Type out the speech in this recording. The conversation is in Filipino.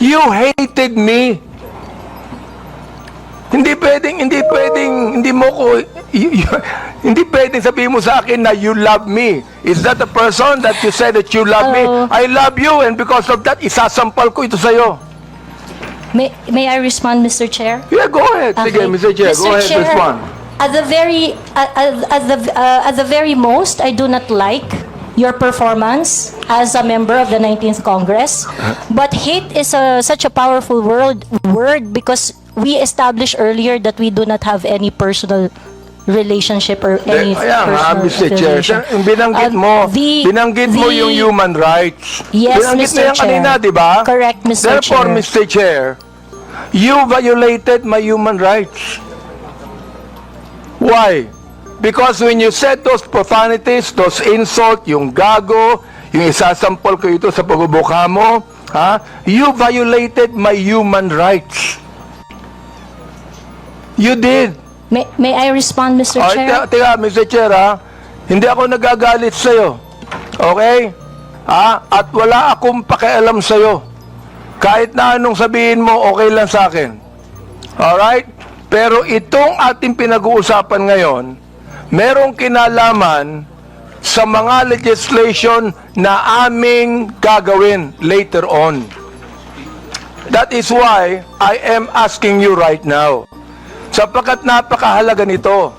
You hated me. Hindi pwedeng, hindi pwedeng, hindi mo ko, y- y- hindi pwedeng sabihin mo sa akin na you love me. Is that the person that you said that you love me? Hello. I love you and because of that, isasampal ko ito sa'yo. May, may I respond, Mr. Chair? Yeah, go ahead. Sige, Okay. Mr. Chair, go ahead, respond. At the very, at, at- at the, uh, at the very most, I do not like your performance as a member of the 19th Congress. But hate is a, such a powerful word, word because we established earlier that we do not have any personal relationship or any Kaya nga, personal Mr. Chair, affiliation. sir, binanggit Uh, mo, the- binanggit mo the- yung human rights. Yes, binanggit Mr. mo yan Chair. kanina, di ba? Correct, Mr. Therefore, Chair. Mr. Chair, you violated my human rights. Why? Because when you said those profanities, those insult, yung gago, yung isasampol ko ito sa pagbubuka mo, ha? You violated my human rights. You did. May, may I respond, Mr. Oh, Chair? teka, teka, Mr. Chair, ha? Hindi ako nagagalit sa'yo. Okay? Ha? At wala akong pakialam sa'yo. Kahit na anong sabihin mo, okay lang sa akin. Alright? Pero itong ating pinag-uusapan ngayon, merong kinalaman sa mga legislation na aming gagawin later on. That is why I am asking you right now sapagkat napakahalaga nito.